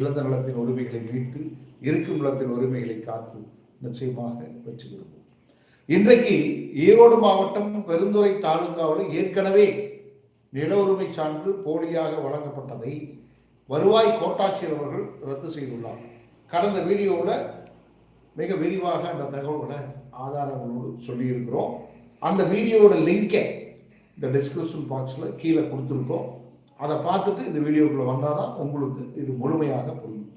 இழந்த நிலத்தின் உரிமைகளை மீட்டு இருக்கும் நிலத்தின் உரிமைகளை காத்து நிச்சயமாக வெற்றி பெறுவோம். இன்றைக்கு ஈரோடு மாவட்டம் பெருந்துறை தாலுகாவில் ஏற்கனவே நில உரிமை சான்று போலியாக வழங்கப்பட்டதை வருவாய் கோட்டாட்சியர் அவர்கள் ரத்து செய்துள்ளார். கடந்த வீடியோவில் மிக விரிவாக அந்த தகவல்களை ஆதாரங்களோடு சொல்லியிருக்கிறோம். அந்த வீடியோட லிங்கை இந்த டிஸ்கிரிப்ஷன் பாக்ஸில் கீழே கொடுத்துருக்கோம். அதை பார்த்துட்டு இந்த வீடியோக்குள்ளே வந்தால் தான் உங்களுக்கு இது முழுமையாக புரியும்.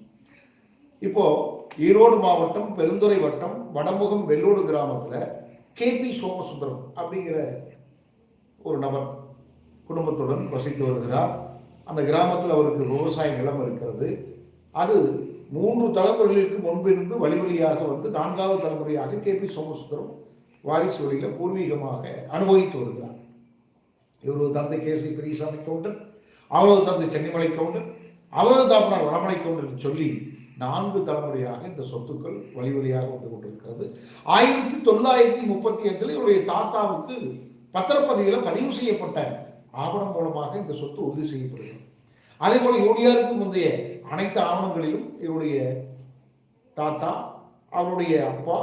இப்போது ஈரோடு மாவட்டம் பெருந்துறை வட்டம் வடமுகம் வெள்ளூடு கிராமத்தில் கேபி சோமசுந்தரம் அப்படிங்கிற ஒரு நபர் குடும்பத்துடன் வசித்து வருகிறார். அந்த கிராமத்தில் அவருக்கு விவசாய நிலம் இருக்கிறது. அது மூன்று தலைமுறைகளுக்கு முன்பிருந்து வழி வழியாக வந்து நான்காவது தலைமுறையாக கேபி சோமசுந்தரம் வாரிசு வழியில் பூர்வீகமாக அனுபவித்து வருகிறார். இவர் தந்தை கேசி பெரியசாமி கவுண்டர் அவரது தந்தை சென்னிமலை கவுண்டர் அவரது தாப்பனார் வடமலை கவுண்டர் என்று சொல்லி நான்கு தலைமுறையாக இந்த சொத்துக்கள் வழி வழியாக வந்து கொண்டிருக்கிறது. ஆயிரத்தி தொள்ளாயிரத்தி முப்பத்தி அஞ்சில் இவருடைய தாத்தாவுக்கு பத்திரப்பதிவில் பதிவு செய்யப்பட்ட ஆவணம் மூலமாக இந்த சொத்து உறுதி செய்யப்படுகிறது. அதே போல யூடிஆருக்கு முந்தைய அனைத்து ஆவணங்களிலும் இவருடைய தாத்தா அவருடைய அப்பா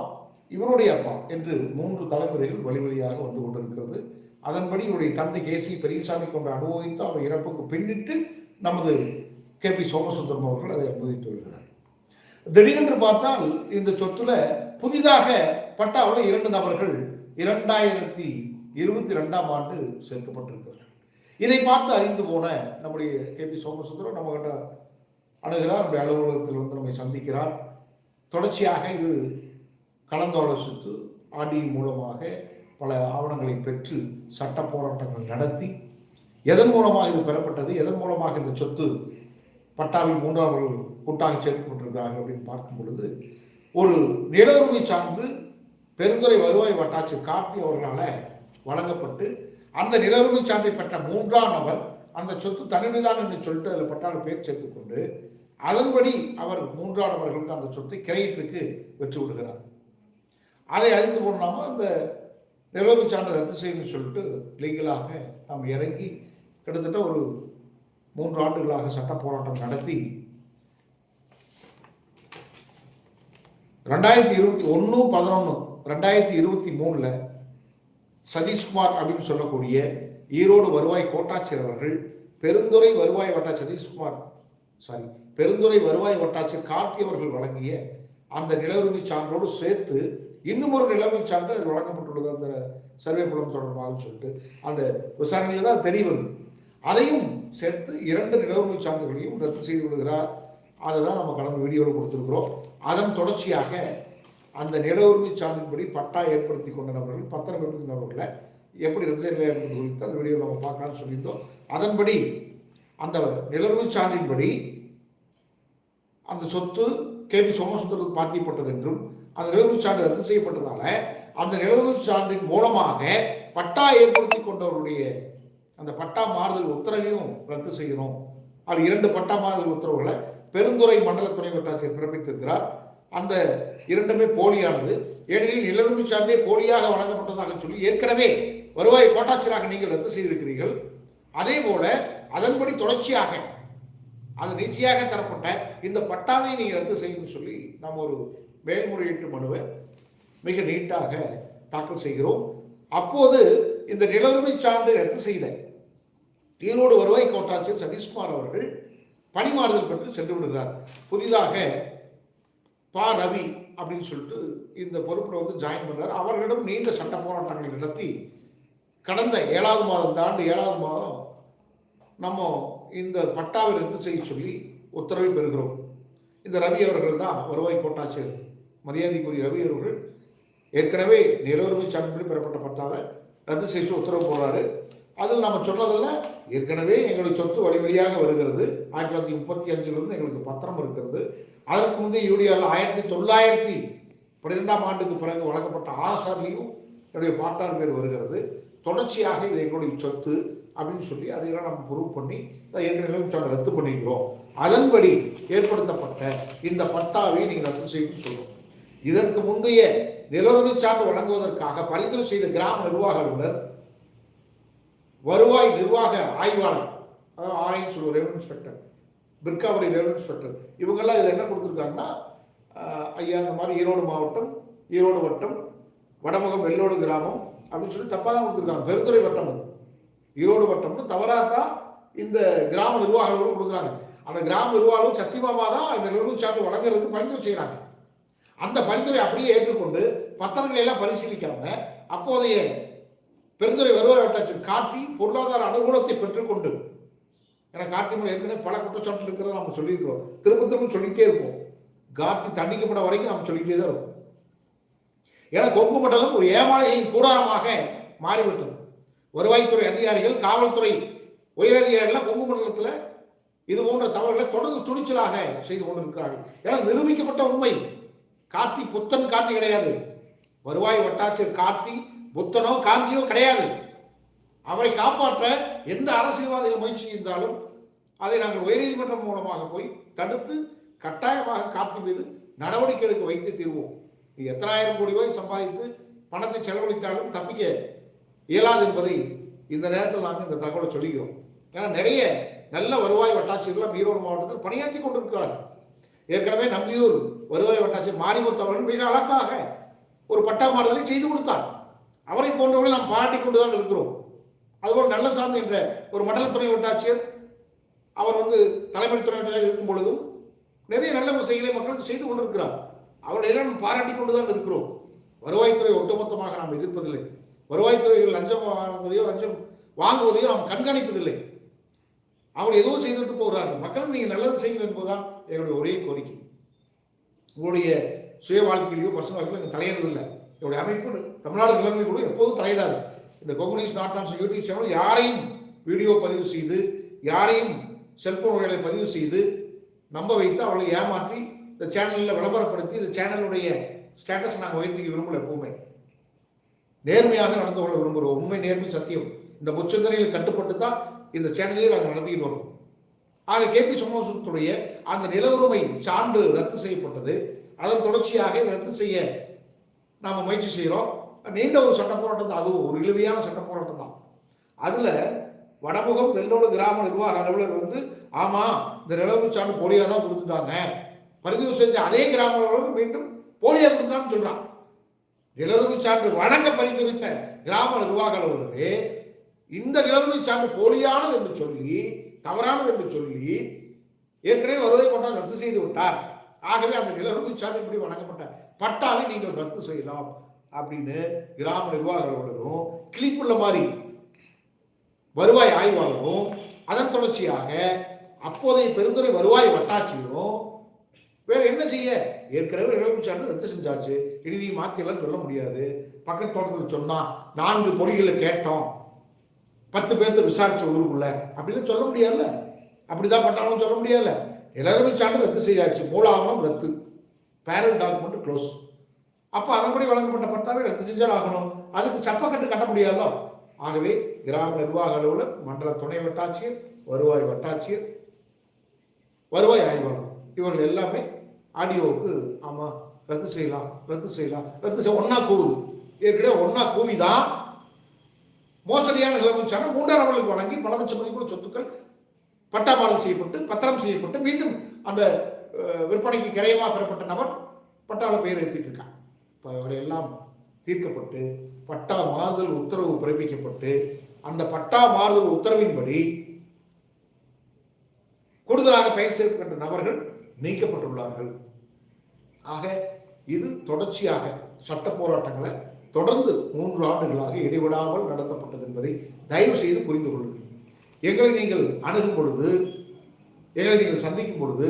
இவருடைய அப்பா என்று மூன்று தலைமுறைகள் வழி வழியாக வந்து கொண்டிருக்கிறது. அதன்படி இவருடைய தந்தை கேசி பெரியசாமி கொண்டு அனுபவித்து அவர் இறப்புக்கு பின்னிட்டு நமது கே பி சோமசுந்தரம் அவர்கள் அதை அனுபவித்து வருகிறார். திடீரென்று பார்த்தால் இந்த சொத்துல புதிதாக பட்டாவில் இரண்டு நபர்கள் இரண்டாயிரத்தி இருபத்தி ரெண்டாம் ஆண்டு சேர்க்கப்பட்டிருக்கிறார்கள். இதை பார்த்து அறிந்து போன நம்முடைய கே பி சோமசுந்தரம் நம்ம கிட்ட அணுகிறார் நம்முடைய அலுவலகத்தில் வந்து நம்மை சந்திக்கிறார். தொடர்ச்சியாக இது கலந்தாலோசித்து ஆடி மூலமாக பல ஆவணங்களை பெற்று சட்ட போராட்டங்கள் நடத்தி எதன் மூலமாக இது பெறப்பட்டது எதன் மூலமாக இந்த சொத்து பட்டாவில் மூன்றாவர்கள் கூட்டாக சேர்க்கப்பட்டிருக்கிறார்கள் அப்படின்னு பார்க்கும் பொழுது ஒரு நில உரிமை சான்று பெருந்துறை வருவாய் வட்டாட்சியர் கார்த்தி அவர்களால் வழங்கப்பட்டு அந்த நில உரிமை சான்றை பெற்ற மூன்றாம் நபர் அந்த சொத்து தன்னுடையதான் என்று சொல்லிட்டு அதில் பட்டாள பேர் சேர்த்துக்கொண்டு அதன்படி அவர் மூன்றாம் நபர்களுக்கு அந்த சொத்தை கிரையத்திற்கு வெற்றி விடுகிறார். அதை அறிந்து கொள்ளாமல் அந்த நிலவு சான்று ரத்து செய்யணும்னு சொல்லிட்டு லீகலாக நாம் இறங்கி கிட்டத்தட்ட ஒரு மூன்று ஆண்டுகளாக சட்ட போராட்டம் நடத்தி ரெண்டாயிரத்தி இருபத்தி ஒன்று பதினொன்று ரெண்டாயிரத்தி இருபத்தி மூணில் சதீஷ்குமார் அப்படின்னு சொல்லக்கூடிய ஈரோடு வருவாய் கோட்டாட்சியர் அவர்கள் பெருந்துறை வருவாய் வட்டாட்சியர் சதீஷ்குமார் சாரி பெருந்துறை வருவாய் வட்டாட்சியர் கார்த்தி அவர்கள் வழங்கிய அந்த நிலவுரிமை சான்றோடு சேர்த்து இன்னும் ஒரு நிலைமை சான்று அது வழங்கப்பட்டுள்ளது அந்த சர்வே புலம் தொடர்பாக சொல்லிட்டு அந்த விசாரணையில் தான் தெரிய வருது. அதையும் சேர்த்து இரண்டு நிலவுரிமை சான்றுகளையும் ரத்து செய்து விடுகிறார். அதை தான் நம்ம கடந்த வீடியோவில் கொடுத்துருக்குறோம். அதன் தொடர்ச்சியாக அந்த நில உரிமை சான்றின்படி பட்டா ஏற்படுத்தி கொண்ட நபர்கள் பத்திரம் ஏற்படுத்தி நபர்களை எப்படி ரத்து செய்யல என்பது குறித்து அந்த வீடியோவில் நம்ம பார்க்கலாம்னு சொல்லியிருந்தோம். அதன்படி அந்த நிலவுரிமை சான்றின்படி அந்த சொத்து கே பி சோமசுந்தரத்துக்கு பாத்தியப்பட்டது என்றும் அந்த நிலவுரிமை சான்று ரத்து செய்யப்பட்டதால அந்த நிலவுரிமை சான்றின் மூலமாக பட்டா ஏற்படுத்தி கொண்டவருடைய அந்த பட்டா மாறுதல் உத்தரவையும் ரத்து செய்யணும் அது இரண்டு பட்டா மாறுதல் உத்தரவுகளை பெருந்துறை மண்டல துணை வட்டாட்சியர் பிறப்பித்திருக்கிறார். அந்த இரண்டுமே போலியானது. ஏனெனில் நிலவுரிமை சார்ந்தே போலியாக வழங்கப்பட்டதாக சொல்லி ஏற்கனவே வருவாய் கோட்டாட்சியராக நீங்கள் ரத்து செய்திருக்கிறீர்கள். அதே போல அதன்படி தொடர்ச்சியாக அது நிச்சயாக தரப்பட்ட இந்த பட்டாவை நீங்கள் ரத்து செய்யணும்னு சொல்லி நாம் ஒரு மேல்முறையீட்டு மனுவை மிக நீட்டாக தாக்கல் செய்கிறோம். அப்போது இந்த நிலவுரிமை சான்று ரத்து செய்த ஈரோடு வருவாய் கோட்டாட்சியர் சதீஷ்குமார் அவர்கள் பணிமாறுதல் பெற்று சென்று விடுகிறார். புதிதாக பா. ரவி அப்படின்னு சொல்லிட்டு இந்த பொறுப்பில் வந்து ஜாயின் பண்ணார் அவர்களிடம் நீண்ட சட்ட போராட்டங்களை நடத்தி கடந்த ஏழாவது மாதம் தாண்டு ஏழாவது மாதம் நம்ம இந்த பட்டாவை ரத்து செய்ய சொல்லி உத்தரவை பெறுகிறோம். இந்த ரவி அவர்கள் தான் வருவாய் கோட்டாட்சியர் மரியாதைக்குரிய ரவி அவர்கள் ஏற்கனவே நிலவுரிமை சான்றின்படி பெறப்பட்ட பட்டாவை ரத்து செய்து உத்தரவு போடுறாரு. அதில் நம்ம சொன்னதில் ஏற்கனவே எங்களுக்கு சொத்து வழி வழியாக வருகிறது. ஆயிரத்தி தொள்ளாயிரத்தி முப்பத்தி அஞ்சிலிருந்து எங்களுக்கு பத்திரம் இருக்கிறது. அதற்கு முந்தைய யூடிஆரில் ஆயிரத்தி தொள்ளாயிரத்தி பன்னிரெண்டாம் ஆண்டுக்கு பிறகு வழங்கப்பட்ட ஆர்எஸ்ஆர்லையும் என்னுடைய பாட்டார் பேர் வருகிறது. தொடர்ச்சியாக இது எங்களுடைய சொத்து அப்படின்னு சொல்லி அதையெல்லாம் நம்ம ப்ரூவ் பண்ணி ஏற்கனவே சான்று ரத்து பண்ணிக்கிறோம் அதன்படி ஏற்படுத்தப்பட்ட இந்த பட்டாவை நீங்கள் ரத்து செய்யணும்னு சொல்லுவோம் இதற்கு முந்தைய நிலவுரிமை சான்று வழங்குவதற்காக பரிந்துரை செய்த கிராம நிர்வாக அலுவலர் வருவாய் நிர்வாக ஆய்வாளர் அதாவது ஆராய்ச்சி சொல்லுவோம் ரெவன்யூ இன்ஸ்பெக்டர் பிர்காவடி ரெவன்யூ இன்ஸ்பெக்டர் இவங்கெல்லாம் இதில் என்ன கொடுத்துருக்காங்கன்னா ஐயா இந்த மாதிரி ஈரோடு மாவட்டம் ஈரோடு வட்டம் வடமுகம் வெள்ளோடு கிராமம் அப்படின்னு சொல்லி தப்பாக தான் கொடுத்துருக்காங்க. பெருந்துறை வட்டம் அது. ஈரோடு வட்டம்னு தவறாக தான் இந்த கிராம நிர்வாகிகளும் கொடுக்குறாங்க. அந்த கிராம நிர்வாகம் சத்தியமாமா தான் இந்த நிறுவனம் சார்ந்து வழங்குறதுக்கு பரிந்துரை செய்கிறாங்க. அந்த பரிந்துரை அப்படியே ஏற்றுக்கொண்டு பத்திரங்களை எல்லாம் பரிசீலிக்காம அப்போதைய பெருந்துறை வருவாய் வட்டாட்சியர் காட்டி பொருளாதார அனுகூலத்தை பெற்றுக்கொண்டு ஏன்னா கார்த்தி மேல ஏற்கனவே பல குற்றச்சாட்டு இருக்கிறத நம்ம சொல்லியிருக்கிறோம். திரும்ப திரும்ப சொல்லிட்டே இருப்போம். கார்த்தி தண்டிக்கப்பட வரைக்கும் நம்ம சொல்லிக்கிட்டே தான் இருப்போம். ஏன்னா கொங்கு மண்டலம் ஒரு ஏமாளிகளின் கூடாரமாக மாறிவிட்டது. வருவாய்த்துறை அதிகாரிகள் காவல்துறை உயரதிகாரிகள் கொங்கு மண்டலத்தில் இது போன்ற தவறுகளை தொடர்ந்து துணிச்சலாக செய்து கொண்டிருக்கிறார்கள். ஏன்னா நிரூபிக்கப்பட்ட உண்மை. கார்த்தி புத்தன் காந்தி கிடையாது. வருவாய் வட்டாட்சியர் கார்த்தி புத்தனோ காந்தியோ கிடையாது. அவரை காப்பாற்ற எந்த அரசியல்வாதிகள் முயற்சி இருந்தாலும் அதை நாங்கள் உயர்நீதிமன்றம் மூலமாக போய் தடுத்து கட்டாயமாக கார்த்தி மீது நடவடிக்கை எடுக்க வைத்து தீர்வோம். எத்தனாயிரம் கோடி ரூபாய் சம்பாதித்து பணத்தை செலவழித்தாலும் தப்பிக்க இயலாது என்பதை இந்த நேரத்தில் நாங்கள் இந்த தகவலை சொல்லிக்கிறோம் ஏன்னா நிறைய நல்ல வருவாய் வட்டாட்சியர்கள் ஈரோடு மாவட்டத்தில் பணியாற்றி கொண்டிருக்கிறார்கள். ஏற்கனவே நம்பியூர் வருவாய் வட்டாட்சியர் மாரிமுத்து அவர்கள் மிக அழகாக ஒரு பட்டா மாறுதலை செய்து கொடுத்தார். அவரை போன்றவர்கள் நாம் பாராட்டி கொண்டு தான் இருக்கிறோம். அதுபோல் நல்லசாமி என்ற ஒரு மண்டல துணை வட்டாட்சியர் அவர் வந்து தலைமை துணை வட்டாட்சியர் இருக்கும் பொழுதும் நிறைய நல்ல விஷயங்களை மக்களுக்கு செய்து கொண்டிருக்கிறார். அவர்களை நாம் பாராட்டி கொண்டு தான் இருக்கிறோம். வருவாய்த்துறை ஒட்டுமொத்தமாக நாம் எதிர்ப்பதில்லை. வருவாய்த்துறைகள் லஞ்சம் வாங்குவதையோ லஞ்சம் வாங்குவதையோ நாம் கண்காணிப்பதில்லை. அவர் ஏதோ செய்துட்டு போகிறாரு மக்கள் நீங்கள் நல்லது செய்யுங்கள் என்பதுதான் என்னுடைய ஒரே கோரிக்கை. உங்களுடைய சுய வாழ்க்கையிலையோ பர்சனல் வாழ்க்கையிலோ நீங்கள் தலையிடுறதில்லை என்னுடைய அமைப்பு தமிழ்நாடு கிழமை கூட எப்போதும் தலையிடாது. இந்த கொங்குனிஸ் நாட் நான்ஸ் யூடியூப் சேனல் யாரையும் வீடியோ பதிவு செய்து யாரையும் செல்போன் வகைகளை பதிவு செய்து நம்ப வைத்து அவளை ஏமாற்றி இந்த சேனலில் விளம்பரப்படுத்தி இந்த சேனலுடைய ஸ்டேட்டஸ் நாங்கள் உயர்த்திக்க விரும்பல எப்பவுமே. நேர்மையாக நடந்து கொள்ள விரும்புகிறோம் உண்மை நேர்மை சத்தியம். இந்த முச்சந்தனையில் கட்டுப்பட்டு தான் இந்த சேனலில் நாங்கள் நடத்திக்கிட்டு வரோம். ஆக கேபி சோமசுத்துடைய அந்த நிலவுரிமை சான்று ரத்து செய்யப்பட்டது. அதன் தொடர்ச்சியாக இதை ரத்து செய்ய நாம் முயற்சி செய்கிறோம். நீண்ட ஒரு சட்ட போராட்டம் தான் அதுவும் ஒரு இழுவையான சட்ட போராட்டம் தான் அதில் வடமுகம் வெள்ளோடு கிராம நிர்வாக அலுவலர் வந்து ஆமாம் இந்த நிலவுரிமை சான்று போலியாக தான் கொடுத்துட்டாங்க. பரிந்துரை செஞ்ச அதே கிராம அலுவலர் மீண்டும் போலியாக கொடுத்தான்னு சொல்கிறான் நிலவுரிமை சான்று வழங்க பரிந்துரைத்த கிராம நிர்வாக அலுவலர் இந்த நிலவுரிமை சான்று போலியானது என்று சொல்லி தவறானது என்று சொல்லி ஏற்கனவே வருவதை கொண்டால் ரத்து செய்து விட்டார். ஆகவே அந்த நிலவுரிமை சான்று இப்படி வழங்கப்பட்ட பட்டாவை நீங்கள் ரத்து செய்யலாம் அப்படின்னு கிராம நிர்வாக அலுவலரும் கிளிப்புள்ள மாதிரி வருவாய் ஆய்வாளரும் அதன் தொடர்ச்சியாக அப்போதைய பெருந்துறை வருவாய் வட்டாட்சியரும் வேற என்ன செய்ய? ஏற்கனவே இழப்பு சான்று ரத்து செஞ்சாச்சு. இறுதி மாத்தியெல்லாம் சொல்ல முடியாது. பக்கத்து தோட்டத்தில் சொன்னா நான்கு பொறிகளை கேட்டோம். பத்து பேர்த்து விசாரிச்ச ஊருக்குள்ள. அப்படின்னு சொல்ல முடியாதுல்ல. அப்படிதான் பண்ணாலும் சொல்ல முடியாதுல்ல. இளவரசி சான்று ரத்து செய்யாச்சு. மூலாவணம் ரத்து. பேரல் டாக்குமெண்ட் க்ளோஸ். அப்போ அதன்படி வழங்கப்பட்ட பட்டாவை ரத்து செஞ்சால் ஆகணும் அதுக்கு சப்பக்கட்டு கட்ட முடியாதோ? ஆகவே கிராம நிர்வாக அலுவலர் மண்டல துணை வட்டாட்சியர் வருவாய் வட்டாட்சியர் வருவாய் ஆய்வாளர் இவர்கள் எல்லாமே ஆடியோவுக்கு ஆமாம் ரத்து செய்யலாம் ரத்து செய்யலாம். ரத்து செய்ய ஒன்றா கூவுது. ஏற்கனவே ஒன்றா கூவி தான் மோசடியான நிலவுச்சான மூன்றாம் நபர்களுக்கு வழங்கி பல லட்சம் மதிப்புள்ள சொத்துக்கள் பட்டாபாரம் செய்யப்பட்டு பத்திரம் செய்யப்பட்டு மீண்டும் அந்த விற்பனைக்கு கரையமாக பெறப்பட்ட நபர் பட்டால பெயர் எழுத்திட்டு இருக்கான். இப்போ அவரை எல்லாம் தீர்க்கப்பட்டு பட்டா மாறுதல் உத்தரவு பிறப்பிக்கப்பட்டு அந்த பட்டா மாறுதல் உத்தரவின்படி கூடுதலாக பெயர் சேர்க்கப்பட்ட நபர்கள் நீக்கப்பட்டுள்ளார்கள். ஆக இது தொடர்ச்சியாக சட்ட போராட்டங்களை தொடர்ந்து மூன்று ஆண்டுகளாக இடைவிடாமல் நடத்தப்பட்டது என்பதை தயவு செய்து புரிந்து கொள்ளுங்கள். எங்களை நீங்கள் அணுகும் பொழுது எங்களை நீங்கள் சந்திக்கும் பொழுது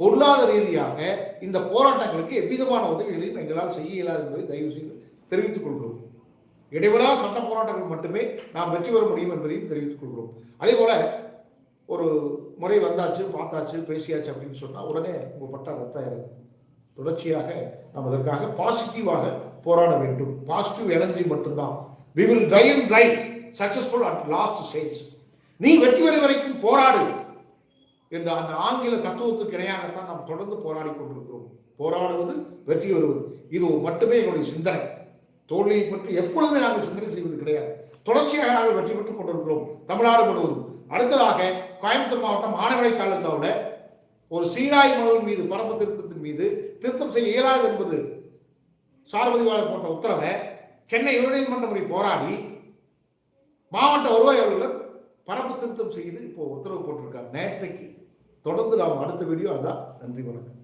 பொருளாதார ரீதியாக இந்த போராட்டங்களுக்கு எவ்விதமான உதவிகளையும் எங்களால் செய்ய இயலாது என்பதை தயவு செய்து தெரிவித்துக் கொள்கிறோம். இடைவிடா சட்ட போராட்டங்கள் மட்டுமே நாம் வெற்றி பெற முடியும் என்பதையும் தெரிவித்துக் கொள்கிறோம். அதே போல ஒரு முறை வந்தாச்சு பார்த்தாச்சு பேசியாச்சு அப்படின்னு சொன்னால் உடனே உங்கள் பட்டா ரத்தாயிரும் தொடர்ச்சியாக நாம் அதற்காக பாசிட்டிவாக போராட வேண்டும். பாசிட்டிவ் எனர்ஜி மட்டும்தான். We will try and try successful at last stage நீ வெற்றி பெறும் வரைக்கும் போராடு. என்ற அந்த ஆங்கில தத்துவத்துக்கு இணையாகத்தான் நாம் தொடர்ந்து போராடி கொண்டிருக்கிறோம். போராடுவது வெற்றி வருவது இது மட்டுமே எங்களுடைய சிந்தனை. தோல்வியை பற்றி எப்பொழுதுமே நாங்கள் சிந்தனை செய்வது கிடையாது. தொடர்ச்சியாக நாங்கள் வெற்றி பெற்றுக் கொண்டிருக்கிறோம். தமிழ்நாடு முழுவதும். அடுத்ததாக கோயம்புத்தூர் மாவட்டம் ஆனமலை தாலுக்காவில் ஒரு சீராய் மனுவின் மீது பரப்பு திருத்தத்தின் மீது திருத்தம் செய்ய இயலாது என்பது சார்பதிவாளர் போட்ட உத்தரவை சென்னை உயர்நீதிமன்றம் வரை போராடி மாவட்ட வருவாய் அலுவலர் பரப்பு திருத்தம் செய்து இப்போ உத்தரவு போட்டிருக்கார். நேற்றைக்கு தொடர்ந்து நாம் அடுத்த வீடியோ அதான் நன்றி வணக்கம்.